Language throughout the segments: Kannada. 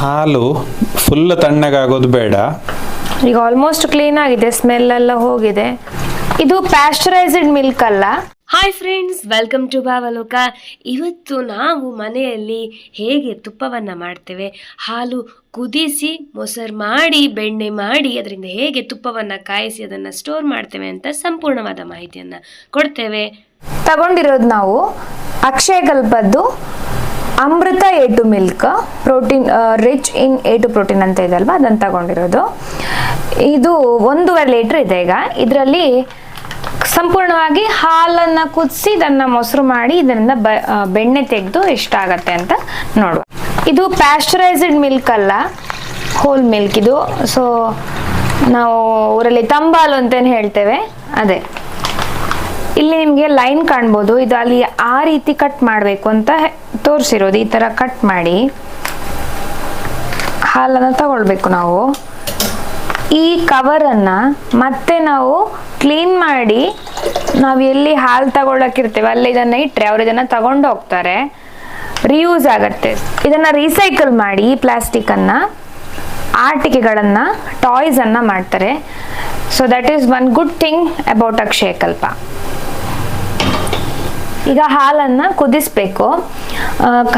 ಹಾಲು ಫುಲ್ ತಣ್ಣಗಾಗೋದು ಬೇಡ. ಈಗ ಆಲ್ಮೋಸ್ಟ್ ಕ್ಲೀನ್ ಆಗಿದೆ ಸ್ಮೆಲ್ ಎಲ್ಲ ಹೋಗಿದೆ. ಇದು ಪ್ಯಾಸ್ಚರೈಸ್ಡ್ ಮಿಲ್ಕ್ ಅಲ್ಲ. ಹಾಯ್ ಫ್ರೆಂಡ್ಸ್ ವೆಲ್ಕಮ್ ಟು ಬಾವಲೋಕ ಇವತ್ತು ನಾವು ಮನೆಯಲ್ಲಿ ಹೇಗೆ ತುಪ್ಪವನ್ನು ಮಾಡ್ತೇವೆ ಹಾಲು ಕುದಿಸಿ ಮೊಸರು ಮಾಡಿ ಬೆಣ್ಣೆ ಮಾಡಿ ಅದರಿಂದ ಹೇಗೆ ತುಪ್ಪವನ್ನು ಕಾಯಿಸಿ ಅದನ್ನು ಸ್ಟೋರ್ ಮಾಡ್ತೇವೆ ಅಂತ ಸಂಪೂರ್ಣವಾದ ಮಾಹಿತಿಯನ್ನು ಕೊಡ್ತೇವೆ. ತಗೊಂಡಿರೋದು ನಾವು Akshaya ಅಕ್ಷಯಕಲ್ಪದ್ದು Amrutha A two milk, protein rich in A two protein ಅಂತ ಇದೆ ಅಲ್ವಾ? ಅದನ್ನು ತಗೊಂಡಿರೋದು. ಇದು ಒಂದೂವರೆ ಲೀಟ್ರ್ ಇದೆ ಈಗ. ಇದರಲ್ಲಿ ಸಂಪೂರ್ಣವಾಗಿ ಹಾಲನ್ನು ಕುದಿಸಿ ಇದನ್ನು ಮೊಸರು ಮಾಡಿ ಇದರಿಂದ ಬೆಣ್ಣೆ ತೆಗೆದು ಎಷ್ಟಾಗತ್ತೆ ಅಂತ ನೋಡುವ. ಇದು ಪ್ಯಾಶ್ಚರೈಸ್ಡ್ ಮಿಲ್ಕ್ ಅಲ್ಲ, ಹೋಲ್ ಮಿಲ್ಕ್ ಇದು. ಸೊ ನಾವು ಊರಲ್ಲಿ ತಂಬಾಲು ಅಂತೇನು ಹೇಳ್ತೇವೆ. ಅದೇ. ಇಲ್ಲಿ ನಿಮಗೆ ಲೈನ್ ಕಾಣ್ಬೋದು. ಇದು ಅಲ್ಲಿ ಆ ರೀತಿ ಕಟ್ ಮಾಡಬೇಕು ಅಂತ ತೋರಿಸಿರೋದು. ಈ ಥರ ಕಟ್ ಮಾಡಿ ಹಾಲನ್ನು ತಗೊಳ್ಬೇಕು ನಾವು. ಈ ಕವರನ್ನು ಮತ್ತೆ ನಾವು ಕ್ಲೀನ್ ಮಾಡಿ ನಾವು ಎಲ್ಲಿ ಹಾಲು ತಗೊಳ್ಳೋಕ್ಕಿರ್ತೇವೆ ಅಲ್ಲಿ ಇದನ್ನು ಇಟ್ಟರೆ ಅವ್ರು ಇದನ್ನು ತಗೊಂಡು ಹೋಗ್ತಾರೆ. ರಿಯೂಸ್ ಆಗತ್ತೆ. ಇದನ್ನು ರೀಸೈಕಲ್ ಮಾಡಿ ಈ ಪ್ಲಾಸ್ಟಿಕ್ಕನ್ನು ಆಟಿಕೆಗಳನ್ನು ಟಾಯ್ಸನ್ನು ಮಾಡ್ತಾರೆ. So that is one good thing about Akshayakalpa ಈಗ ಹಾಲನ್ನು ಕುದಿಸ್ಬೇಕು.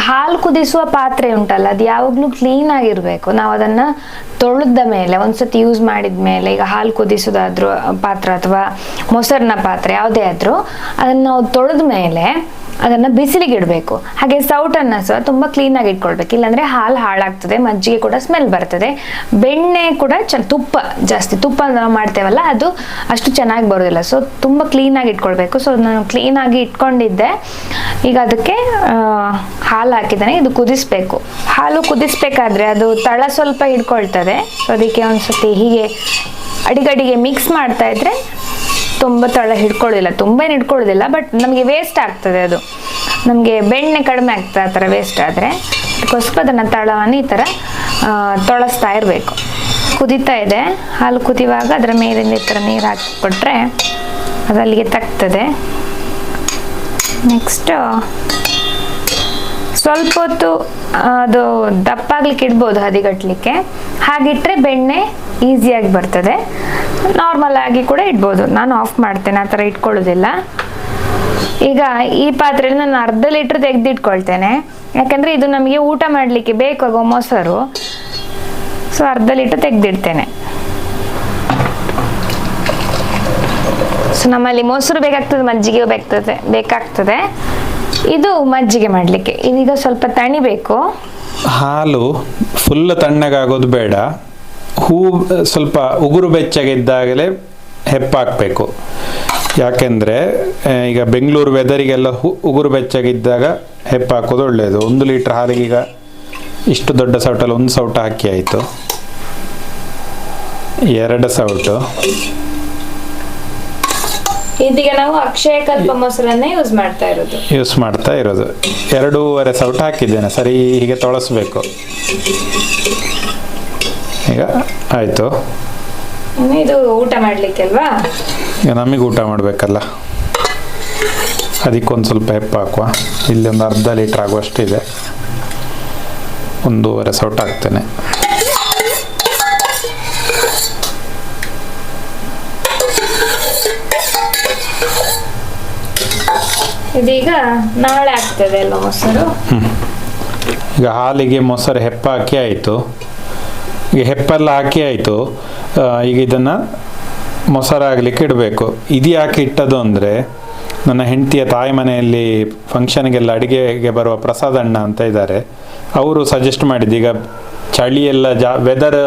ಹಾಲು ಕುದಿಸುವ ಪಾತ್ರೆ ಉಂಟಲ್ಲ, ಅದು ಯಾವಾಗಲೂ ಕ್ಲೀನ್ ಆಗಿರಬೇಕು. ನಾವು ಅದನ್ನು ತೊಳೆದ ಮೇಲೆ, ಒಂದ್ಸತಿ ಯೂಸ್ ಮಾಡಿದ ಮೇಲೆ, ಈಗ ಹಾಲು ಕುದಿಸೋದಾದ್ರೂ ಪಾತ್ರ ಅಥವಾ ಮೊಸರಿನ ಪಾತ್ರೆ, ಯಾವುದೇ ಆದರೂ, ಅದನ್ನು ನಾವು ತೊಳೆದ ಮೇಲೆ ಅದನ್ನು ಬಿಸಿಲಿಗೆ ಇಡಬೇಕು ಹಾಗೆ ಸೌಟನ್ನು ಸಹ ತುಂಬ ಕ್ಲೀನಾಗಿ ಇಟ್ಕೊಳ್ಬೇಕು. ಇಲ್ಲಾಂದರೆ ಹಾಲು ಹಾಳಾಗ್ತದೆ, ಮಜ್ಜಿಗೆ ಕೂಡ ಸ್ಮೆಲ್ ಬರ್ತದೆ. ಬೆಣ್ಣೆ ಕೂಡ ಚ, ತುಪ್ಪ ಜಾಸ್ತಿ, ತುಪ್ಪ ನಾವು ಮಾಡ್ತೇವಲ್ಲ, ಅದು ಅಷ್ಟು ಚೆನ್ನಾಗಿ ಬರೋದಿಲ್ಲ. ಸೊ ತುಂಬ ಕ್ಲೀನಾಗಿ ಇಟ್ಕೊಳ್ಬೇಕು. ಸೊ ನಾನು ಕ್ಲೀನಾಗಿ ಇಟ್ಕೊಂಡಿದ್ದೆ. ಈಗ ಅದಕ್ಕೆ ಹಾಲು ಹಾಕಿದ್ದಾನೆ. ಇದು ಕುದಿಸ್ಬೇಕು. ಹಾಲು ಕುದಿಸ್ಬೇಕಾದ್ರೆ ಅದು ತಳ ಸ್ವಲ್ಪ ಹಿಡ್ಕೊಳ್ತದೆ. ಸೊ ಅದಕ್ಕೆ ಒಂದ್ಸತಿ ಹೀಗೆ ಅಡಿಗಡಿಗೆ ಮಿಕ್ಸ್ ಮಾಡ್ತಾ ಇದ್ರೆ ತುಂಬ ತಳ ಹಿಡ್ಕೊಳ್ಳೋದಿಲ್ಲ ತುಂಬ ಏನು ಹಿಡ್ಕೊಳ್ಳೋದಿಲ್ಲ ಬಟ್ ನಮಗೆ ವೇಸ್ಟ್ ಆಗ್ತದೆ ಅದು. ನಮಗೆ ಬೆಣ್ಣೆ ಕಡಿಮೆ ಆಗ್ತದೆ ಆ ಥರ ವೇಸ್ಟ್ ಆದರೆ, ಅದಕ್ಕೋಸ್ಕರ ಅದನ್ನು ತಳವನ್ನು ಈ ಥರ ತೊಳಸ್ತಾ ಇರಬೇಕು. ಕುದೀತಾ ಇದೆ, ಹಾಲು ಕುದಿಯುವಾಗ ಅದರ ಮೇಲಿಂದ ಈ ಥರ ನೀರು ಹಾಕಿಕೊಟ್ರೆ ಅದು ಅಲ್ಲಿಗೆ ತಗ್ತದೆ. ನೆಕ್ಸ್ಟು ಸ್ವಲ್ಪ ಹೊತ್ತು ಅದು ದಪ್ಪಾಗ್ಲಿಕ್ಕೆ ಇಡ್ಬೋದು ಹದಿಗಟ್ಲಿಕ್ಕೆ. ಹಾಗಿಟ್ರೆ ಬೆಣ್ಣೆ ಈಸಿಯಾಗಿ ಬರ್ತದೆ. ನಾರ್ಮಲ್ ಆಗಿ ಕೂಡ ಇಡ್ಬೋದು. ನಾನು ಆಫ್ ಮಾಡ್ತೇನೆ, ಆ ಥರ ಇಟ್ಕೊಳ್ಳೋದಿಲ್ಲ. ಈಗ ಈ ಪಾತ್ರೆಯಲ್ಲಿ ನಾನು ಅರ್ಧ ಲೀಟ್ರ್ ತೆಗೆದಿಟ್ಕೊಳ್ತೇನೆ. ಯಾಕಂದರೆ ಇದು ನಮಗೆ ಊಟ ಮಾಡಲಿಕ್ಕೆ ಬೇಕಾಗೋ ಮೊಸರು. ಸೊ ಅರ್ಧ ಲೀಟ್ರ್ ತೆಗೆದಿಡ್ತೇನೆ. ಸೊ ನಮ್ಮಲ್ಲಿ ಮೊಸರು ಬೇಕಾಗ್ತದೆ ಮಜ್ಜಿಗೆ ಬೇಕಾಗ್ತದೆ ಬೇಕಾಗ್ತದೆ. ಇದು ಮಜ್ಜಿಗೆ ಮಾಡಲಿಕ್ಕೆ. ಇದೀಗ ಸ್ವಲ್ಪ ತಣಿಬೇಕು. ಹಾಲು ಫುಲ್ ತಣ್ಣಗಾಗೋದು ಬೇಡ. ಹೂ ಸ್ವಲ್ಪ ಉಗುರು ಬೆಚ್ಚಗಿದ್ದಾಗಲೇ ಹೆಪ್ಪಾಕಬೇಕು. ಯಾಕೆಂದರೆ ಈಗ ಬೆಂಗಳೂರು ವೆದರಿಗೆಲ್ಲ ಹೂ ಉಗುರು ಬೆಚ್ಚಗಿದ್ದಾಗ ಹೆಪ್ಪಾಕೋದು ಒಳ್ಳೆಯದು ಒಂದು ಲೀಟ್ರ್ ಹಾಲಿಗೆ ಈಗ ಇಷ್ಟು ದೊಡ್ಡ ಸೌಟಲ್ಲಿ ಒಂದು ಸೌಟ ಹಾಕಿ ಆಯಿತು. ಎರಡು ಸೌಟು. ಇದೀಗ ನಾವು ಅಕ್ಷಯ ಕಲ್ಪ ಮೊಸರನ್ನೇ ಯೂಸ್ ಮಾಡ್ತಾ ಇರೋದು. ಯೂಸ್ ಮಾಡ್ತಾ ಇರೋದು. ಎರಡೂವರೆ ಸೌಟ ಹಾಕಿದ್ದೇನೆ. ಸರಿ ಹೀಗೆ ತೊಳಸ್ಬೇಕು. ಈಗ ಆಯಿತು. ಇನ್ನು ಇದು ಊಟ ಮಾಡ್ಲಿಕ್ಕೆ ಅಲ್ವಾ? ಈಗ ನಮಗೆ ಊಟ ಮಾಡಬೇಕಲ್ಲ. ಅದಕ್ಕೊಂದು ಸ್ವಲ್ಪ ಹೆಪ್ಪ ಹಾಕುವ. ಇಲ್ಲಿ ಒಂದು ಅರ್ಧ ಲೀಟ್ರ್ ಆಗುವಷ್ಟಿದೆ ಒಂದೂವರೆ ಸೌಟ್ ಹಾಕ್ತೇನೆ. ಇದೀಗ ನಾಳೆ ಆಗ್ತದೆ ಮೊಸರು? ಈಗ ಹಾಲಿಗೆ ಮೊಸರು ಹೆಪ್ಪ ಹಾಕಿ ಆಯಿತು. ಈಗ ಹೆಪ್ಪೆಲ್ಲ ಹಾಕಿ ಆಯಿತು ಈಗ ಇದನ್ನು ಮೊಸರಾಗಲಿಕ್ಕೆ ಇಡಬೇಕು. ಇದು ಯಾಕೆ ಇಟ್ಟದು ಅಂದರೆ, ನನ್ನ ಹೆಂಡತಿಯ ತಾಯಿ ಮನೆಯಲ್ಲಿ ಫಂಕ್ಷನ್ಗೆಲ್ಲ ಅಡುಗೆಗೆ ಬರುವ ಪ್ರಸಾದಣ್ಣ ಅಂತ ಇದ್ದಾರೆ. ಅವರು ಸಜೆಸ್ಟ್ ಮಾಡಿದ್ದು, ಈಗ ಚಳಿ ಎಲ್ಲ ಜಾ ವೆದರ್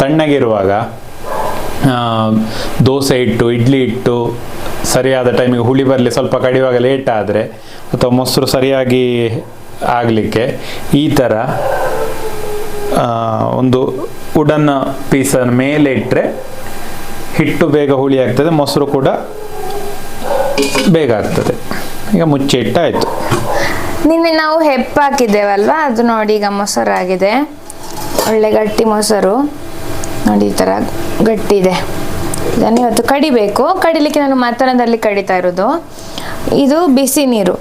ತಣ್ಣಗಿರುವಾಗ ದೋಸೆ ಇಟ್ಟು, ಇಡ್ಲಿ ಇಟ್ಟು, ಸರಿಯಾದ ಟೈಮಿಗೆ ಹುಳಿ ಬರಲಿ, ಸ್ವಲ್ಪ ಕಡಿಯುವಾಗ ಲೇಟ್ ಆದರೆ, ಅಥವಾ ಮೊಸರು ಸರಿಯಾಗಿ ಆಗಲಿಕ್ಕೆ ಈ ಥರ ಒಂದು ಉಡನ್ನ ಪೀಸನ್ನು ಮೇಲೆ ಇಟ್ಟರೆ ಹಿಟ್ಟು ಬೇಗ ಹುಳಿ ಆಗ್ತದೆ, ಮೊಸರು ಕೂಡ ಬೇಗ ಆಗ್ತದೆ. ಈಗ ಮುಚ್ಚಿ ಇಟ್ಟಾಯಿತು. ನಿನ್ನೆ ನಾವು ಹೆಪ್ಪು ಹಾಕಿದ್ದೇವಲ್ವಾ? ಅದು ನೋಡಿ ಈಗ ಮೊಸರಾಗಿದೆ ಒಳ್ಳೆ ಗಟ್ಟಿ ಮೊಸರು. ನೋಡಿ ಈ ಥರ ಗಟ್ಟಿ ಇದೆ. ಇದನ್ನು ಇವತ್ತು ಕಡಿಬೇಕು. ಕಡಿಲಿಕ್ಕೆ ನಾನು ಮತ್ತನದಲ್ಲಿ ಕಡಿತಾ ಇರೋದು. ಇದು ಬಿಸಿ ನೀರು.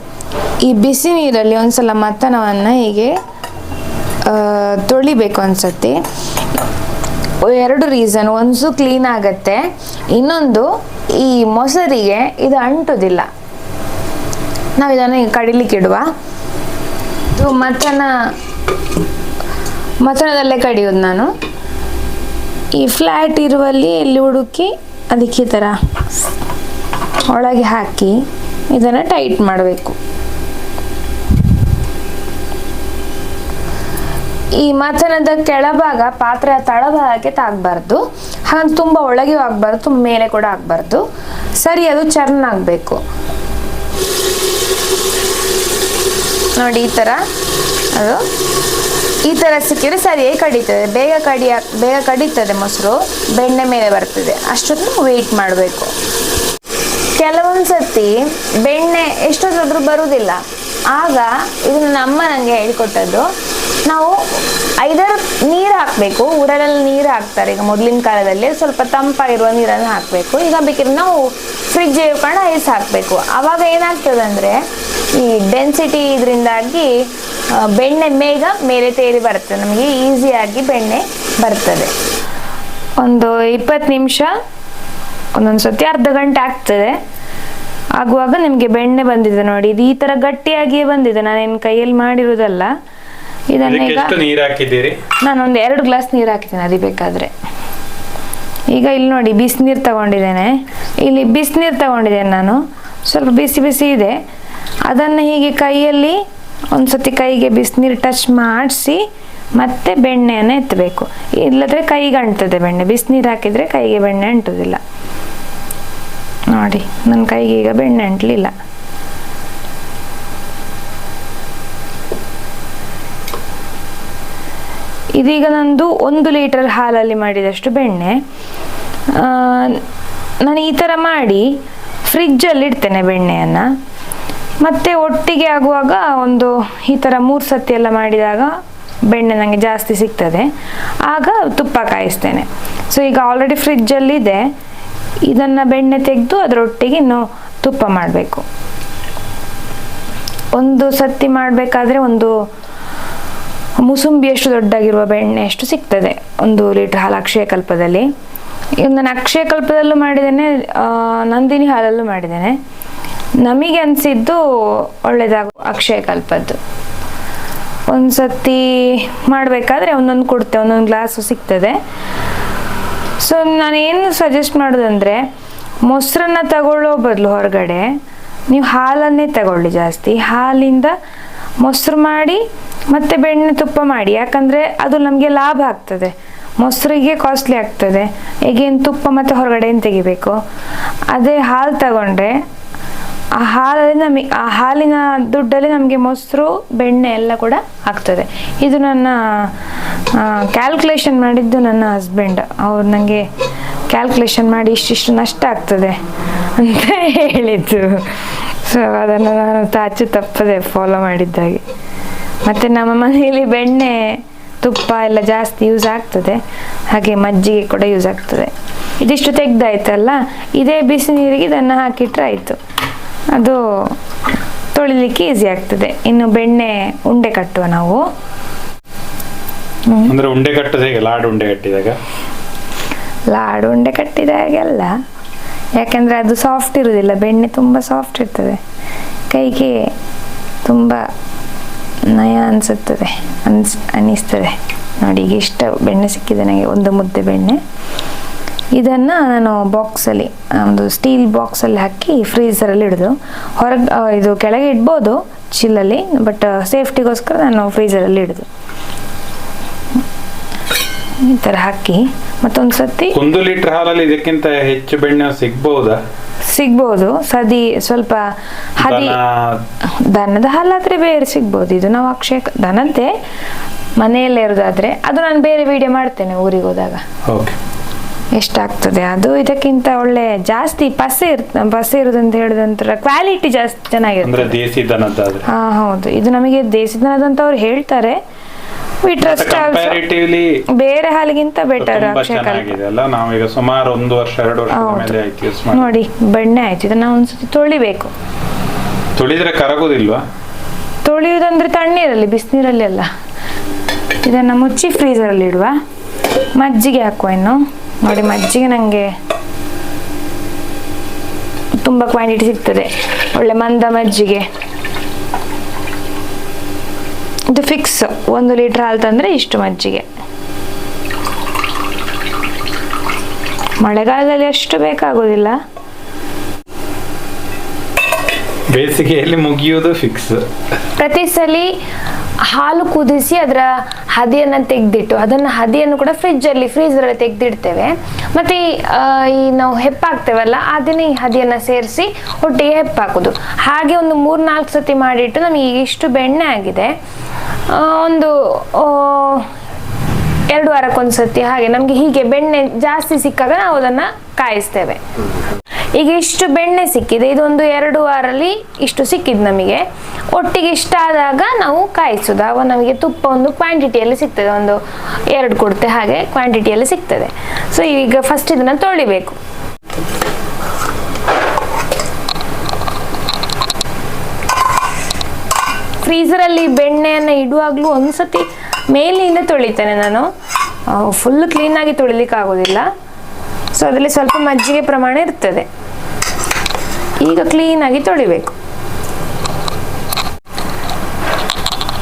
ಈ ಬಿಸಿ ನೀರಲ್ಲಿ ಒಂದ್ಸಲ ಮತ್ತನವನ್ನು ಹೀಗೆ ತೊಳಿಬೇಕು ಅನ್ಸತ್ತೆ. ಎರಡು ರೀಸನ್ ಒಂದು ಕ್ಲೀನ್ ಆಗತ್ತೆ, ಇನ್ನೊಂದು ಈ ಮೊಸರಿಗೆ ಇದು ಅಂಟುದಿಲ್ಲ. ನಾವು ಇದನ್ನು ಈಗ ಕಡಿಲಿಕ್ಕೆ ಇಡುವ. ಇದು ಮಟನ ಮಟನದಲ್ಲೇ ಕಡಿಯೋದು ನಾನು. ಈ ಫ್ಲ್ಯಾಟ್ ಇರುವಲ್ಲಿ ಇಲ್ಲಿ ಹುಡುಕಿ, ಅದಕ್ಕೆ ಈ ಥರ ಒಳಗೆ ಹಾಕಿ, ಇದನ್ನು ಟೈಟ್ ಮಾಡಬೇಕು. ಈ ಮಥನದ ಕೆಳಭಾಗ ಪಾತ್ರೆ ತಳಭಾಗಕ್ಕೆ ತಾಗಬಾರ್ದು. ಹಾಗಂತ ತುಂಬ ಒಳಗೆ ಆಗಬಾರ್ದು ತುಂಬ ಮೇಲೆ ಕೂಡ ಆಗಬಾರ್ದು. ಸರಿ, ಅದು ಚರ್ನ್ ಆಗಬೇಕು ನೋಡಿ, ಈ ಥರ ಅದು ಈ ಥರ ಸಿಕ್ಕಿದ್ರೆ ಸರಿಯಾಗಿ ಕಡಿತದೆ? ಬೇಗ ಕಡಿಯ, ಬೇಗ ಕಡಿತದೆ ಮೊಸರು. ಬೆಣ್ಣೆ ಮೇಲೆ ಬರ್ತದೆ. ಅಷ್ಟೊತ್ತು ವೆಯ್ಟ್ ಮಾಡಬೇಕು. ಕೆಲವೊಂದು ಬೆಣ್ಣೆ ಎಷ್ಟೊತ್ತಾದರೂ ಬರುವುದಿಲ್ಲ ಆಗ ಇದನ್ನು ನಮ್ಮ ನನಗೆ ಹೇಳಿಕೊಟ್ಟದ್ದು ನಾವು ಐದರ್ ನೀರು ಹಾಕಬೇಕು ಊರಲ್ಲಿ ನೀರು ಹಾಕ್ತಾರೆ. ಈಗ ಮೊದಲಿನ ಕಾಲದಲ್ಲಿ ಸ್ವಲ್ಪ ತಂಪಾಗಿರುವ ನೀರನ್ನು ಹಾಕಬೇಕು. ಈಗ ಬೇಕಿದ್ರೆ ನಾವು ಫ್ರಿಜ್ ಇಟ್ಕೊಂಡು ಐಸ್ ಹಾಕಬೇಕು. ಅವಾಗ ಏನಾಗ್ತದೆ ಅಂದರೆ ಈ ಡೆನ್ಸಿಟಿ ಇದರಿಂದಾಗಿ ಬೆಣ್ಣೆ ಮೇಗ ಮೇಲೆ ತೇರಿ ಬರ್ತದೆ ನಮಗೆ ಈಸಿಯಾಗಿ ಬೆಣ್ಣೆ ಬರ್ತದೆ. ಒಂದು ಇಪ್ಪತ್ತು ನಿಮಿಷ, ಒಂದೊಂದು ಸತಿ ಅರ್ಧ ಗಂಟೆ ಆಗ್ತದೆ. ಆಗುವಾಗ ನಿಮಗೆ ಬೆಣ್ಣೆ ಬಂದಿದೆ ನೋಡಿ. ಇದು ಈ ಥರ ಗಟ್ಟಿಯಾಗಿಯೇ ಬಂದಿದೆ. ನಾನೇನು ಕೈಯಲ್ಲಿ ಮಾಡಿರೋದಲ್ಲ ಇದನ್ನ ಈಗ ನೀರು ಹಾಕಿದ್ದೀರಿ? ನಾನೊಂದು ಎರಡು ಗ್ಲಾಸ್ ನೀರು ಹಾಕಿದ್ದೀನಿ ಅರಿಬೇಕಾದ್ರೆ ಬೇಕಾದರೆ. ಈಗ ಇಲ್ಲಿ ನೋಡಿ ಬಿಸಿನೀರು ತಗೊಂಡಿದ್ದೇನೆ. ಇಲ್ಲಿ ಬಿಸಿನೀರು ತಗೊಂಡಿದ್ದೇನೆ ನಾನು. ಸ್ವಲ್ಪ ಬಿಸಿ ಬಿಸಿ ಇದೆ. ಅದನ್ನು ಹೀಗೆ ಕೈಯಲ್ಲಿ ಒಂದು ಸತಿ ಕೈಗೆ ಬಿಸಿನೀರು ಟಚ್ ಮಾಡಿಸಿ ಮತ್ತೆ ಬೆಣ್ಣೆಯನ್ನು ಎತ್ತಬೇಕು ಇಲ್ಲದ್ರೆ ಕೈಗೆ ಅಂಟ್ತದೆ ಬೆಣ್ಣೆ. ಬಿಸಿನೀರು ಹಾಕಿದರೆ ಕೈಗೆ ಬೆಣ್ಣೆ ಅಂಟುದಿಲ್ಲ ನೋಡಿ ನನ್ನ ಕೈಗೆ ಈಗ ಬೆಣ್ಣೆ ಅಂಟಲಿಲ್ಲ. ಇದೀಗ ನಂದು ಒಂದು ಲೀಟರ್ ಹಾಲಲ್ಲಿ ಮಾಡಿದಷ್ಟು ಬೆಣ್ಣೆ. ನಾನು ಈ ಥರ ಮಾಡಿ ಫ್ರಿಜ್ಜಲ್ಲಿ ಇಡ್ತೇನೆ ಬೆಣ್ಣೆಯನ್ನು. ಮತ್ತೆ ಒಟ್ಟಿಗೆ ಆಗುವಾಗ ಒಂದು ಈ ಥರ ಮೂರು ಸತಿ ಎಲ್ಲ ಮಾಡಿದಾಗ ಬೆಣ್ಣೆ ನನಗೆ ಜಾಸ್ತಿ ಸಿಗ್ತದೆ. ಆಗ ತುಪ್ಪ ಕಾಯಿಸ್ತೇನೆ. ಸೊ ಈಗ ಆಲ್ರೆಡಿ ಫ್ರಿಜ್ಜಲ್ಲಿದೆ ಇದನ್ನು ಬೆಣ್ಣೆ ತೆಗೆದು ಅದರೊಟ್ಟಿಗೆ ಇನ್ನು ತುಪ್ಪ ಮಾಡಬೇಕು. ಒಂದು ಸತಿ ಮಾಡಬೇಕಾದ್ರೆ ಒಂದು ಮುಸುಂಬಿಯಷ್ಟು ದೊಡ್ಡಾಗಿರುವ ಬೆಣ್ಣೆ ಅಷ್ಟು ಸಿಗ್ತದೆ. ಒಂದು ಲೀಟರ್ ಹಾಲು ಅಕ್ಷಯ ಕಲ್ಪದಲ್ಲಿ. ನಾನು ಅಕ್ಷಯ ಕಲ್ಪದಲ್ಲೂ ಮಾಡಿದ್ದೇನೆ ನಂದಿನಿ ಹಾಲಲ್ಲೂ ಮಾಡಿದ್ದೇನೆ. ನಮಗೆ ಅನಿಸಿದ್ದು ಒಳ್ಳೇದಾಗ ಅಕ್ಷಯ ಕಲ್ಪದ್ದು. ಒಂದು ಸತಿ ಮಾಡಬೇಕಾದ್ರೆ ಒಂದೊಂದು ಕೊಡುತ್ತೆ ಒಂದೊಂದು ಗ್ಲಾಸು ಸಿಗ್ತದೆ. ಸೊ ನಾನೇನು ಸಜೆಸ್ಟ್ ಮಾಡೋದಂದರೆ, ಮೊಸರನ್ನ ತಗೊಳ್ಳೋ ಬದಲು ಹೊರಗಡೆ, ನೀವು ಹಾಲನ್ನೇ ತಗೊಳ್ಳಿ ಜಾಸ್ತಿ. ಹಾಲಿಂದ ಮೊಸರು ಮಾಡಿ ಮತ್ತೆ ಬೆಣ್ಣೆ ತುಪ್ಪ ಮಾಡಿ. ಯಾಕಂದರೆ ಅದು ನಮಗೆ ಲಾಭ ಆಗ್ತದೆ. ಮೊಸರಿಗೆ ಕಾಸ್ಟ್ಲಿ ಆಗ್ತದೆ. ಈಗೇನು ತುಪ್ಪ ಮತ್ತು ಹೊರಗಡೆಯಿಂದ ತೆಗಿಬೇಕು? ಅದೇ ಹಾಲು ತಗೊಂಡ್ರೆ ಆ ಹಾಲಲ್ಲಿ ನಮಗೆ ಆ ಹಾಲಿನ ದುಡ್ಡಲ್ಲಿ ನಮಗೆ ಮೊಸರು, ಬೆಣ್ಣೆ ಎಲ್ಲ ಕೂಡ ಆಗ್ತದೆ. ಇದು ನನ್ನ ಕ್ಯಾಲ್ಕುಲೇಷನ್ ಮಾಡಿದ್ದು ನನ್ನ ಹಸ್ಬೆಂಡ್ ಅವ್ರು ನನಗೆ ಕ್ಯಾಲ್ಕುಲೇಷನ್ ಮಾಡಿ ಇಷ್ಟಿಷ್ಟು ನಷ್ಟ ಆಗ್ತದೆ ಅಂತ ಹೇಳಿದ್ದು. ಸೊ ಅದನ್ನು ನಾನು ತಾಚು ತಪ್ಪದೆ ಫಾಲೋ ಮಾಡಿದ್ದಾಗೆ. ಮತ್ತು ನಮ್ಮ ಮನೆಯಲ್ಲಿ ಬೆಣ್ಣೆ ತುಪ್ಪ ಎಲ್ಲ ಜಾಸ್ತಿ ಯೂಸ್ ಆಗ್ತದೆ. ಹಾಗೆ ಮಜ್ಜಿಗೆ ಕೂಡ ಯೂಸ್ ಆಗ್ತದೆ. ಇದಿಷ್ಟು ತೆಗ್ದಾಯ್ತಲ್ಲ ಇದೇ ಬಿಸಿ ನೀರಿಗೆ ಇದನ್ನು ಹಾಕಿಟ್ರೆ ಆಯಿತು. ಅದು ತೊಳಿಲಿಕ್ಕೆ ಈಸಿ ಆಗ್ತದೆ. ಇನ್ನು ಬೆಣ್ಣೆ ಉಂಡೆ ಕಟ್ಟುವ ನಾವು. ಅಂದ್ರೆ ಉಂಡೆ ಕಟ್ಟೋದು ಹೇಗೆ? ಲಾಡು ಉಂಡೆ ಕಟ್ಟಿದಾಗ? ಲಾಡು ಉಂಡೆ ಕಟ್ಟಿದಾಗೆಲ್ಲ ಯಾಕಂದರೆ ಅದು ಸಾಫ್ಟ್ ಇರುವುದಿಲ್ಲ, ಬೆಣ್ಣೆ ತುಂಬ ಸಾಫ್ಟ್ ಇರ್ತದೆ. ಕೈಗೆ ತುಂಬ ನಯ ಅನಿಸುತ್ತದೆ, ಅನ್ಸ್ ಅನ್ನಿಸ್ತದೆ ನೋಡಿ, ಈಗ ಇಷ್ಟ ಬೆಣ್ಣೆ ಸಿಕ್ಕಿದೆ ನನಗೆ, ಒಂದು ಮುದ್ದೆ ಬೆಣ್ಣೆ. ಇದನ್ನು ನಾನು ಬಾಕ್ಸಲ್ಲಿ ಒಂದು ಸ್ಟೀಲ್ ಬಾಕ್ಸಲ್ಲಿ ಹಾಕಿ ಫ್ರೀಝರಲ್ಲಿ ಇಡೋದು. ಹೊರಗೆ ಇದು ಕೆಳಗೆ ಇಡ್ಬೋದು ಚಿಲ್ಲಲ್ಲಿ ಬಟ್ ಸೇಫ್ಟಿಗೋಸ್ಕರ ನಾನು ಫ್ರೀಝರಲ್ಲಿ ಇಡೋದು. ಈ ಥರ ಹಾಕಿ ಮತ್ತೊಂದು ಸತಿ ಒಂದು ಲೀಟರ್ ಹಾಲಲ್ಲಿ ಇದಕ್ಕಿಂತ ಹೆಚ್ಚು ಬೆಣ್ಣೆ ಸಿಗ್ಬಹುದಾ ಸಿಗ್ಬೋದು. ಸದಿ ಸ್ವಲ್ಪ ಹದಿ ದನ ದನದ ಹಾಲಾದ್ರೆ ಬೇರೆ ಸಿಗ್ಬೋದು. ಇದು ನಾವು ಅಕ್ಷಯ ದನದ್ದೇ ಮನೆಯಲ್ಲೇ ಇರೋದಾದ್ರೆ ಅದು ನಾನು ಬೇರೆ ವಿಡಿಯೋ ಮಾಡ್ತೇನೆ ಊರಿಗೆ ಹೋದಾಗ. ಎಷ್ಟಾಗ್ತದೆ? ಅದು ಇದಕ್ಕಿಂತ ಒಳ್ಳೆ ಜಾಸ್ತಿ ಪಸೆ ಇರ್ ಪಸೆ ಇರುದಂತ ಹೇಳೋದಂತರ ಕ್ವಾಲಿಟಿ ಜಾಸ್ತಿ ದನದ್ದಾದ್ರೆ. ಹಾ ಹೌದು. ಇದು ನಮಗೆ ದೇಸಿ ದನದಂತ ಅವ್ರು ಹೇಳ್ತಾರೆ. ವಿ ಟ್ರಸ್ಟ್ ಕಂಪ್ಯಾರಿಟಿವ್ಲಿ ಬೇರೆ ಹಾಲಿಗಿಂತ ಬೆಟರ್ ಅಲ್ಲ? ನಾವೀಗ ಸುಮಾರು ಒಂದು ವರ್ಷ ಎರಡು ವರ್ಷ. ಮೇಲೆ ಆಯ್ತು ಯೂಸ್ ಮಾಡಿ ನೋಡಿ ಬೆಣ್ಣೆ ಆಯ್ತು. ಇದನ್ನ ಒಂದ್ಸತಿ ತೊಳಿಬೇಕು. ತುಳಿದ್ರೆ ಕರಗುದಿಲ್ವಾ? ತೊಳೆಯುವುದಂದ್ರೆ ತಣ್ಣೀರಲ್ಲಿ ಬಿಸಿನೀರಲ್ಲಿ ಅಲ್ಲ. ಇದನ್ನ ಮುಚ್ಚಿ ಫ್ರೀಸರಲ್ಲಿ ಇಡುವ. ಮಜ್ಜಿಗೆ ಹಾಕುವ ಇನ್ನು. ನೋಡಿ ಮಜ್ಜಿಗೆ ನನಗೆ ತುಂಬಾ ಕ್ವಾಂಟಿಟಿ ಸಿಗ್ತದೆ. ಒಳ್ಳೆ ಮಂದ ಮಜ್ಜಿಗೆ. ಇದು ಫಿಕ್ಸ್ ಒಂದು ಲೀಟ್ರ್ ಹಾಲು ತಂದರೆ ಇಷ್ಟು ಮಜ್ಜಿಗೆ. ಮಳೆಗಾಲದಲ್ಲಿ ಅಷ್ಟು ಬೇಕಾಗೋದಿಲ್ಲ. ಬೇಸಿಗೆಯಲ್ಲಿ ಮುಗಿಯೋದು ಫಿಕ್ಸ್ ಪ್ರತಿ ಸಲ ಹಾಲು ಕುದಿಸಿ ಅದರ ಹದಿಯನ್ನು ತೆಗೆದಿಟ್ಟು ಅದನ್ನು ಹದಿಯನ್ನು ಕೂಡ ಫ್ರಿಜ್ಜಲ್ಲಿ ಫ್ರೀಜರಲ್ಲಿ ತೆಗೆದಿಡ್ತೇವೆ. ಮತ್ತು ಈ, ನಾವು ಹೆಪ್ಪಾಕ್ತೇವಲ್ಲ ಅದನ್ನೇ ಈ ಹದಿಯನ್ನು ಸೇರಿಸಿ ಒಟ್ಟಿಗೆ ಹೆಪ್ಪಾಕೋದು. ಹಾಗೆ ಒಂದು ಮೂರು ನಾಲ್ಕು ಸತಿ ಮಾಡಿಟ್ಟು ನಮಗೆ ಈಗ ಇಷ್ಟು ಬೆಣ್ಣೆ ಆಗಿದೆ. ಒಂದು ಎರಡು ವಾರಕ್ಕೊಂದ್ಸತಿ ಹಾಗೆ ನಮಗೆ ಹೀಗೆ ಬೆಣ್ಣೆ ಜಾಸ್ತಿ ಸಿಕ್ಕಾಗ ನಾವು ಅದನ್ನು ಕಾಯಿಸ್ತೇವೆ. ಈಗ ಇಷ್ಟು ಬೆಣ್ಣೆ ಸಿಕ್ಕಿದೆ, ಇದೊಂದು ಎರಡು ವಾರಲ್ಲಿ ಇಷ್ಟು ಸಿಕ್ಕಿದ್ದು ನಮಗೆ. ಒಟ್ಟಿಗೆ ಇಷ್ಟ ಆದಾಗ ನಾವು ಕಾಯಿಸೋದು. ಆವಾಗ ನಮಗೆ ತುಪ್ಪ ಒಂದು ಕ್ವಾಂಟಿಟಿಯಲ್ಲಿ ಸಿಗ್ತದೆ, ಒಂದು ಎರಡು ಕೊಡ್ತೆ ಹಾಗೆ ಕ್ವಾಂಟಿಟಿಯಲ್ಲಿ ಸಿಗ್ತದೆ. ಸೊ ಈಗ ಫಸ್ಟ್ ಇದನ್ನು ತೊಳಿಬೇಕು. ಫ್ರೀಸರಲ್ಲಿ ಬೆಣ್ಣೆಯನ್ನು ಇಡುವಾಗಲೂ ಒಂದ್ಸತಿ ಮೇಲಿಂದ ತೊಳಿತೇನೆ ನಾನು. ಫುಲ್ ಕ್ಲೀನಾಗಿ ತೊಳಿಲಿಕ್ಕೆ ಆಗೋದಿಲ್ಲ ಸೊ ಅದರಲ್ಲಿ ಸ್ವಲ್ಪ ಮಜ್ಜಿಗೆ ಪ್ರಮಾಣ ಇರ್ತದೆ. ಈಗ ಕ್ಲೀನಾಗಿ ತೊಳಿಬೇಕು.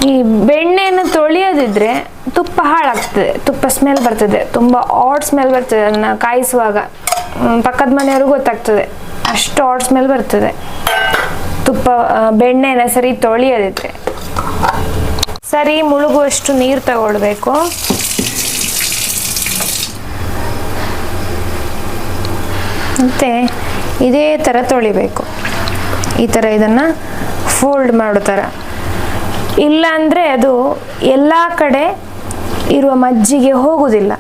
ಈ ಬೆಣ್ಣೆಯನ್ನು ತೊಳೆಯೋದಿದ್ರೆ ತುಪ್ಪ ಹಾಳಾಗ್ತದೆ. ತುಪ್ಪ ಸ್ಮೆಲ್ ಬರ್ತದೆ. ತುಂಬ ಆಡ್ ಸ್ಮೆಲ್ ಬರ್ತದೆ. ಅದನ್ನ ಕಾಯಿಸುವಾಗ. ಪಕ್ಕದ ಮನೆಯವ್ರಿಗೂ ಗೊತ್ತಾಗ್ತದೆ. ಅಷ್ಟು ಆಡ್ ಸ್ಮೆಲ್ ಬರ್ತದೆ. ತುಪ್ಪ ಬೆಣ್ಣೆನ ಸರಿ ತೊಳೆಯೋದಿದ್ರೆ. ಸರಿ, ಮುಳುಗುವಷ್ಟು ನೀರು ತಗೊಳ್ಬೇಕು. ಮತ್ತೆ ಇದೇ ಥರ ತೊಳಿಬೇಕು. ಈ ಥರ ಇದನ್ನು ಫೋಲ್ಡ್ ಮಾಡೋ ಥರ ಇಲ್ಲ ಅಂದರೆ ಅದು ಎಲ್ಲ ಕಡೆ ಇರುವ ಮಜ್ಜಿಗೆ ಹೋಗುವುದಿಲ್ಲ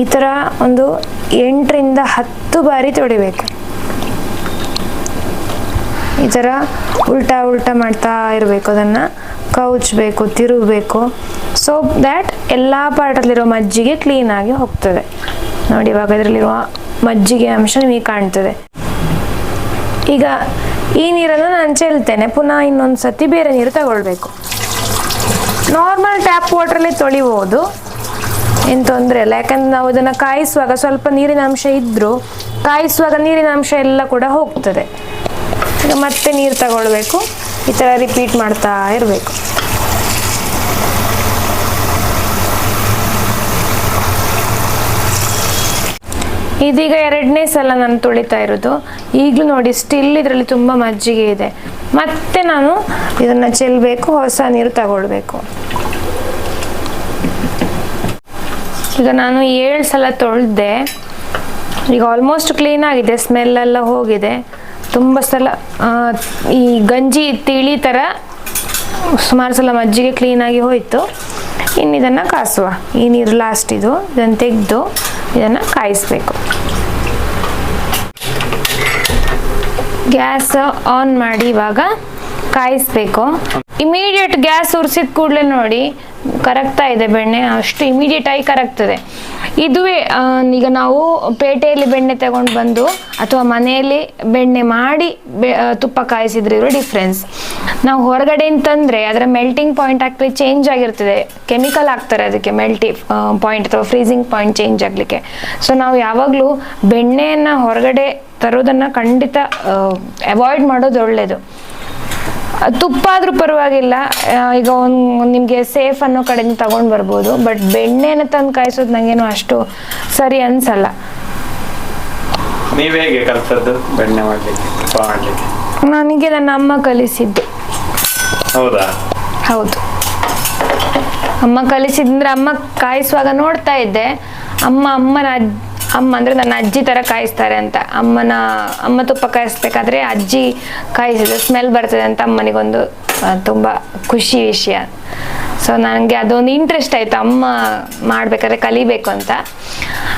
ಈ ಥರ ಒಂದು ಎಂಟರಿಂದ ಹತ್ತು ಬಾರಿ ತೊಳಿಬೇಕು. ಈ ಥರ ಉಲ್ಟಾ ಉಲ್ಟಾ ಮಾಡ್ತಾ ಇರಬೇಕು ಅದನ್ನು. ಕೌಚಬೇಕು, ತಿರುಗಬೇಕು. ಸೊ ದ್ಯಾಟ್ ಎಲ್ಲ ಪಾರ್ಟಲ್ಲಿರೋ ಮಜ್ಜಿಗೆ ಕ್ಲೀನಾಗಿ ಹೋಗ್ತದೆ. ನೋಡಿ, ಇವಾಗ ಇದರಲ್ಲಿರುವ ಮಜ್ಜಿಗೆ ಅಂಶ ನಿಮಗೆ ಕಾಣ್ತದೆ. ಈಗ ಈ ನೀರನ್ನು ನಾನು ಚೆಲ್ತೇನೆ. ಪುನಃ ಇನ್ನೊಂದು ಸತಿ ಬೇರೆ ನೀರು ತಗೊಳ್ಬೇಕು. ನಾರ್ಮಲ್ ಟ್ಯಾಪ್ ವಾಟ್ರಲ್ಲಿ ತೊಳಿಬೋದು. ಏನು ತೊಂದರೆ ಇಲ್ಲ. ಯಾಕಂದ್ರೆ ನಾವು ಇದನ್ನು ಕಾಯಿಸುವಾಗ ಸ್ವಲ್ಪ ನೀರಿನ ಅಂಶ ಇದ್ದರೂ ಕಾಯಿಸುವಾಗ ನೀರಿನ ಅಂಶ ಎಲ್ಲ ಕೂಡ ಹೋಗ್ತದೆ. ಈಗ ಮತ್ತೆ ನೀರು ತಗೊಳ್ಬೇಕು. ಈ ಥರ ರಿಪೀಟ್ ಮಾಡ್ತಾ ಇರಬೇಕು. ಇದೀಗ ಎರಡನೇ ಸಲ ನಾನು ತುಳಿತಾ ಇರೋದು. ಈಗಲೂ ನೋಡಿ ಸ್ಟಿಲ್ ಇದರಲ್ಲಿ ತುಂಬ ಮಜ್ಜಿಗೆ ಇದೆ. ಮತ್ತೆ ನಾನು ಇದನ್ನು ಚೆಲ್ಲಬೇಕು ಹೊಸ ನೀರು ತಗೊಳ್ಬೇಕು. ಈಗ ನಾನು ಏಳು ಸಲ ತೊಳೆದೆ. ಈಗ ಆಲ್ಮೋಸ್ಟ್ ಕ್ಲೀನ್ ಆಗಿದೆ ಸ್ಮೆಲ್ ಎಲ್ಲ ಹೋಗಿದೆ. ತುಂಬ ಸಲ ಈ ಗಂಜಿ ತಿಳಿ ಥರ ಸುಮಾರು ಸಲ ಮಜ್ಜಿಗೆ ಕ್ಲೀನಾಗಿ ಹೋಯಿತು. ಇನ್ನು ಇದನ್ನು ಕಾಸುವ. ಈ ನೀರು ಲಾಸ್ಟ್ ಇದು. ಇದನ್ನು ತೆಗೆದು ಇದನ್ನು ಕಾಯಿಸ್ಬೇಕು. ಗ್ಯಾಸ್ ಆನ್ ಮಾಡಿ ಇವಾಗ ಕಾಯಿಸ್ಬೇಕು. ಇಮಿಡಿಯೇಟ್ ಗ್ಯಾಸ್ ಉರಿಸಿದ ಕೂಡಲೇ ನೋಡಿ. ಕರಗ್ತಾ ಇದೆ ಬೆಣ್ಣೆ, ಅಷ್ಟು ಇಮಿಡಿಯೇಟ್ ಆಗಿ ಕರಗ್ತದೆ. ಇದುವೇ ಈಗ ನಾವು ಪೇಟೆಯಲ್ಲಿ ಬೆಣ್ಣೆ ತಗೊಂಡು ಬಂದು ಅಥವಾ ಮನೆಯಲ್ಲಿ ಬೆಣ್ಣೆ ಮಾಡಿ ತುಪ್ಪ ಕಾಯಿಸಿದ್ರೆ ಇರೋ ಡಿಫ್ರೆನ್ಸ್ ನಾವು ಹೊರಗಡೆ ತಂದರೆ ಅದರ ಮೆಲ್ಟಿಂಗ್ ಪಾಯಿಂಟ್ ಆಗ್ಲಿ ಚೇಂಜ್ ಆಗಿರ್ತದೆ. ಕೆಮಿಕಲ್ ಆಗ್ತಾರೆ ಅದಕ್ಕೆ ಮೆಲ್ಟಿ ಪಾಯಿಂಟ್ ಅಥವಾ ಫ್ರೀಸಿಂಗ್ ಪಾಯಿಂಟ್ ಚೇಂಜ್ ಆಗಲಿಕ್ಕೆ. ಸೊ ನಾವು ಯಾವಾಗಲೂ ಬೆಣ್ಣೆಯನ್ನು ಹೊರಗಡೆ ತರೋದನ್ನು ಖಂಡಿತ ಅವಾಯ್ಡ್ ಮಾಡೋದು ಒಳ್ಳೆಯದು ತುಪ್ಪ ಆದ್ರೂ ಪರವಾಗಿಲ್ಲ. ಈಗ ಒಂದು ನಿಮಗೆ ಸೇಫ್ ಅನ್ನೋ ಕಡೆಯಿಂದ ತಗೊಂಡು ಬರ್ಬೋದು. ಬಟ್ ಬೆಣ್ಣೆನ ತಂದು ಕಾಯಿಸೋದು ನಂಗೇನು ಅಷ್ಟು ಸರಿ ಅನ್ಸಲ್ಲ. ನೀವು ಹೇಗೆ ಕಲ್ತದ್ದು ಬೆಣ್ಣೆ ಮಾಡ್ಲಿಕ್ಕೆ ತುಪ್ಪ ಮಾಡ್ಲಿಕ್ಕೆ? ನನಗೆ ನನ್ನ ಅಮ್ಮ ಕಲಿಸಿದ್ದು. ಹೌದಾ? ಹೌದು. ಅಮ್ಮ ಕಲಿಸಿದ್ರೆ ಅಮ್ಮ ಕಾಯಿಸುವಾಗ ನೋಡ್ತಾ ಇದ್ದೆ. ಅಮ್ಮ ಅಮ್ಮನ ಅಮ್ಮ ಅಂದರೆ ನನ್ನ ಅಜ್ಜಿ ತರ ಕಾಯಿಸ್ತಾರೆ ಅಂತ. ಅಮ್ಮನ, ಅಮ್ಮ ತುಪ್ಪ ಕಾಯಿಸ್ಬೇಕಾದ್ರೆ ಅಜ್ಜಿ ಕಾಯಿಸಿದ್ರೆ ಸ್ಮೆಲ್ ಬರ್ತದೆ ಅಂತ ಅಮ್ಮನಿಗೊಂದು ತುಂಬಾ ಖುಷಿ ವಿಷಯ. ಸೊ ನನಗೆ ಅದೊಂದು ಇಂಟ್ರೆಸ್ಟ್ ಆಯ್ತು. ಅಮ್ಮ ಮಾಡ್ಬೇಕಾದ್ರೆ ಕಲಿಬೇಕು ಅಂತ.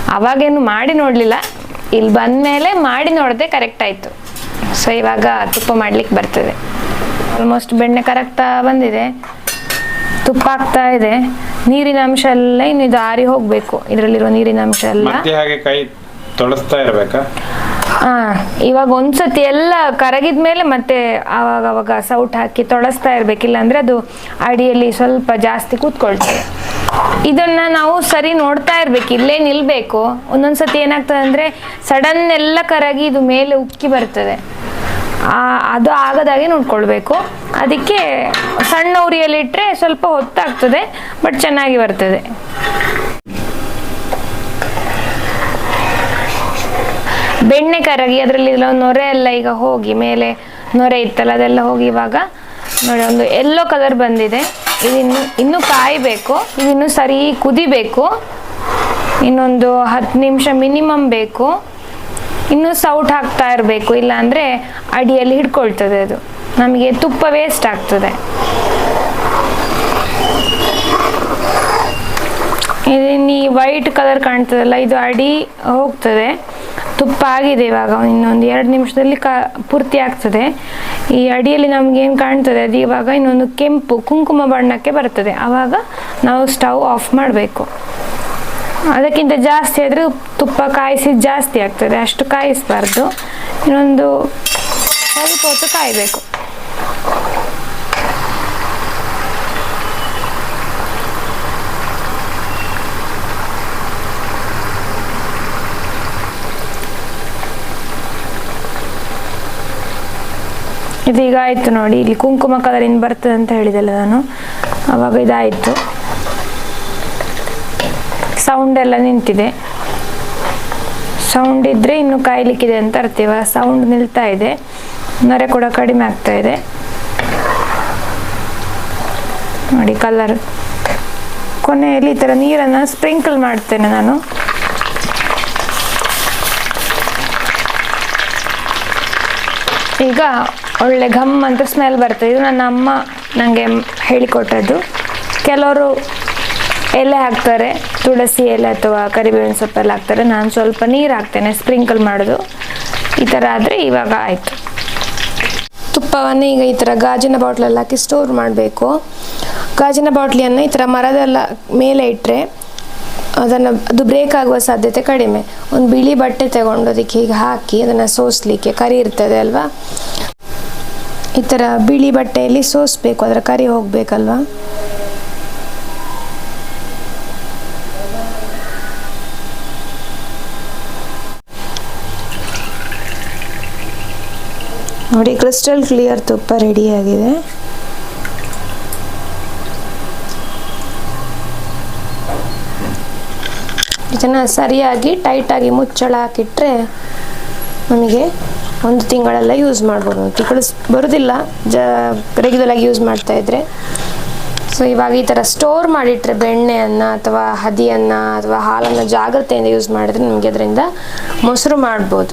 ಅವಾಗೇನು ಮಾಡಿ ನೋಡಲಿಲ್ಲ. ಇಲ್ಲಿ ಬಂದಮೇಲೆ ಮಾಡಿ ನೋಡಿದೆ ಕರೆಕ್ಟ್ ಆಯಿತು. ಸೊ ಇವಾಗ ತುಪ್ಪ ಮಾಡ್ಲಿಕ್ಕೆ ಬರ್ತದೆ. ಆಲ್ಮೋಸ್ಟ್ ಬೆಣ್ಣೆ ಕರೆಕ್ಟಾಗಿ ಬಂದಿದೆ. ತುಪ್ಪ ಆಗ್ತಾ ಇದೆ. ನೀರಿನ ಅಂಶ ಎಲ್ಲ ಇನ್ನು ಇದು ಆರಿ ಹೋಗ್ಬೇಕು. ಇದರಲ್ಲಿರೋ ನೀರಿನ ಅಂಶ ಎಲ್ಲ. ಮತ್ತೆ ಹಾಗೆ ಕೈ ತೊಳಸ್ತಾ ಇರ್ಬೇಕಾ? ಆ, ಇವಾಗ ಒಂದ್ಸತಿ ಎಲ್ಲ ಕರಗಿದ ಮೇಲೆ ಮತ್ತೆ ಆವಾಗ ಅವಾಗ ಸೌಟ್ ಹಾಕಿ ತೊಳಸ್ತಾ ಇರ್ಬೇಕಿಲ್ಲ ಅಂದ್ರೆ ಅದು ಅಡಿಯಲ್ಲಿ ಸ್ವಲ್ಪ ಜಾಸ್ತಿ ಕೂತ್ಕೊಳ್ತದೆ. ಇದನ್ನ ನಾವು ಸರಿ ನೋಡ್ತಾ ಇರ್ಬೇಕು. ಇಲ್ಲೇ ನಿಲ್ಬೇಕು. ಒಂದೊಂದ್ಸತಿ ಏನಾಗ್ತದೆ ಅಂದ್ರೆ ಸಡನ್ ಎಲ್ಲ ಕರಗಿ ಇದು ಮೇಲೆ ಉಕ್ಕಿ ಬರ್ತದೆ. ಅದು ಆಗದಾಗೆ ನೋಡ್ಕೊಳ್ಬೇಕು. ಅದಕ್ಕೆ ಸಣ್ಣ ಉರಿಯಲ್ಲಿಟ್ಟರೆ ಸ್ವಲ್ಪ ಹೊತ್ತಾಗ್ತದೆ, ಬಟ್ ಚೆನ್ನಾಗಿ ಬರ್ತದೆ. ಬೆಣ್ಣೆ ಕರಗಿ, ಅದರಲ್ಲಿ ನೊರೆ ಎಲ್ಲ ಈಗ ಹೋಗಿ, ಮೇಲೆ ನೊರೆ ಇತ್ತಲ್ಲ, ಅದೆಲ್ಲ ಹೋಗಿ ಇವಾಗ ನೋಡಿ, ಒಂದು ಎಲ್ಲೋ ಕಲರ್ ಬಂದಿದೆ. ಇದಿನ್ನು, ಇನ್ನೂ ಕಾಯಬೇಕು. ಇದಿನ್ನು ಸರಿ ಕುದಿಬೇಕು. ಇನ್ನೊಂದು ಹತ್ತು ನಿಮಿಷ ಮಿನಿಮಮ್ ಬೇಕು. ಇನ್ನು ಸೌಟ್ ಹಾಕ್ತಾ ಇರಬೇಕು, ಇಲ್ಲಾಂದರೆ ಅಡಿಯಲ್ಲಿ ಹಿಡ್ಕೊಳ್ತದೆ ಅದು. ನಮಗೆ ತುಪ್ಪ ವೇಸ್ಟ್ ಆಗ್ತದೆ. ಇದನ್ನ ಈ ವೈಟ್ ಕಲರ್ ಕಾಣ್ತದಲ್ಲ, ಇದು ಅಡಿ ಹೋಗ್ತದೆ. ತುಪ್ಪ ಆಗಿದೆ ಇವಾಗ, ಇನ್ನೊಂದು ಎರಡು ನಿಮಿಷದಲ್ಲಿ ಕ, ಪೂರ್ತಿ ಆಗ್ತದೆ. ಈ ಅಡಿಯಲ್ಲಿ ನಮಗೇನು ಕಾಣ್ತದೆ, ಅದು ಇವಾಗ ಇನ್ನೊಂದು ಕೆಂಪು ಕುಂಕುಮ ಬಣ್ಣಕ್ಕೆ ಬರ್ತದೆ. ಆವಾಗ ನಾವು ಸ್ಟವ್ ಆಫ್ ಮಾಡಬೇಕು. ಅದಕ್ಕಿಂತ ಜಾಸ್ತಿ ಆದರೆ ತುಪ್ಪ ಕಾಯಿಸಿ ಜಾಸ್ತಿ ಆಗ್ತದೆ. ಅಷ್ಟು ಕಾಯಿಸಬಾರ್ದು. ಇನ್ನೊಂದು ಸ್ವಲ್ಪ ಹೊತ್ತು ಕಾಯಬೇಕು. ಇದೀಗ ಆಯ್ತು ನೋಡಿ. ಇಲ್ಲಿ ಕುಂಕುಮ ಕಲರಿಂದ ಬರ್ತದೆ ಅಂತ ಹೇಳಿದಲ್ಲ ನಾನು. ಅವಾಗ ಇದಾಯಿತು. ಸೌಂಡ್ ಎಲ್ಲ ನಿಂತಿದೆ. ಸೌಂಡ್ ಇದ್ರೆ ಇನ್ನು ಕಾಯ್ಲಿಕ್ಕಿದೆ ಅಂತ ಅರ್ತೀವ ಸೌಂಡ್ ನಿಲ್ತಾ ಇದೆ. ನೊರೆ ಕೂಡ ಕಡಿಮೆ ಆಗ್ತಾ ಇದೆ. ನೋಡಿ ಕಲರ್ ಕೊನೆಯಲ್ಲಿ ಈ ಥರ ನೀರನ್ನು ಸ್ಪ್ರಿಂಕಲ್ ಮಾಡ್ತೇನೆ ನಾನು. ಈಗ ಒಳ್ಳೆ ಘಮ್ ಅಂತ ಸ್ಮೆಲ್ ಬರ್ತದೆ. ಇದು ನನ್ನ ಅಮ್ಮ ನನಗೆ ಹೇಳಿಕೊಟ್ಟದ್ದು. ಕೆಲವರು ಎಲೆ ಹಾಕ್ತಾರೆ, ತುಳಸಿ ಎಲೆ ಅಥವಾ ಕರಿಬೇವಿನ ಸೊಪ್ಪೆಲ್ಲ ಹಾಕ್ತಾರೆ. ನಾನು ಸ್ವಲ್ಪ ನೀರು ಹಾಕ್ತೇನೆ, ಸ್ಪ್ರಿಂಕಲ್ ಮಾಡೋದು. ಈ ಥರ ಆದರೆ ಇವಾಗ ಆಯಿತು. ತುಪ್ಪವನ್ನು ಈಗ ಈ ಥರ ಗಾಜಿನ ಬಾಟ್ಲಲ್ಲಿ ಹಾಕಿ ಸ್ಟೋರ್ ಮಾಡಬೇಕು. ಗಾಜಿನ ಬಾಟ್ಲಿಯನ್ನು ಈ ಥರ ಮರದೆಲ್ಲ ಮೇಲೆ ಇಟ್ಟರೆ ಅದನ್ನು, ಅದು ಬ್ರೇಕ್ ಆಗುವ ಸಾಧ್ಯತೆ ಕಡಿಮೆ. ಒಂದು ಬಿಳಿ ಬಟ್ಟೆ ತಗೊಂಡು ಅದಕ್ಕೆ ಹೀಗೆ ಹಾಕಿ ಅದನ್ನು ಸೋಸಲಿಕ್ಕೆ ಕರಿ ಇರ್ತದೆ ಅಲ್ವಾ? ಈ ಥರ ಬಿಳಿ ಬಟ್ಟೆಯಲ್ಲಿ ಸೋಸಬೇಕು, ಅದರ ಕರಿ ಹೋಗಬೇಕಲ್ವಾ? ನೋಡಿ ಕ್ರಿಸ್ಟಲ್ ಕ್ಲಿಯರ್ ತುಪ್ಪ ರೆಡಿಯಾಗಿದೆ ಇದನ್ನು ಸರಿಯಾಗಿ ಟೈಟಾಗಿ ಮುಚ್ಚಳ ಹಾಕಿಟ್ರೆ ನಮಗೆ ಒಂದು ತಿಂಗಳೆಲ್ಲ ಯೂಸ್ ಮಾಡ್ಬೋದು. ತಿಂಗಳು ಬರೋದಿಲ್ಲ. ಜ ರೆಗ್ಯುಲರ್ ಆಗಿ ಯೂಸ್ ಮಾಡ್ತಾ ಇದ್ರೆ. ಸೊ ಇವಾಗ ಈ ಥರ ಸ್ಟೋರ್ ಮಾಡಿಟ್ರೆ ಬೆಣ್ಣೆಯನ್ನು ಅಥವಾ ಹದಿಯನ್ನು ಅಥವಾ ಹಾಲನ್ನು ಜಾಗ್ರತೆಯಿಂದ ಯೂಸ್ ಮಾಡಿದ್ರೆ ನಮಗೆ ಅದರಿಂದ ಮೊಸರು ಮಾಡ್ಬೋದು.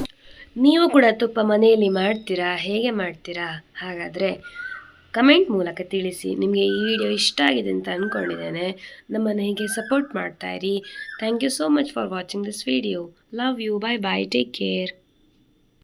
ನೀವು ಕೂಡ ತುಪ್ಪ ಮನೆಯಲ್ಲಿ ಮಾಡ್ತೀರಾ? ಹೇಗೆ ಮಾಡ್ತೀರಾ? ಹಾಗಾದರೆ ಕಮೆಂಟ್ ಮೂಲಕ ತಿಳಿಸಿ. ನಿಮಗೆ ಈ ವಿಡಿಯೋ ಇಷ್ಟ ಆಗಿದೆ ಅಂತ ಅಂದ್ಕೊಂಡಿದ್ದೇನೆ ನಮ್ಮನ್ನು ಹೀಗೆ ಸಪೋರ್ಟ್ ಮಾಡ್ತಾ ಇರಿ. Thank you so much for watching this video love you bye bye take care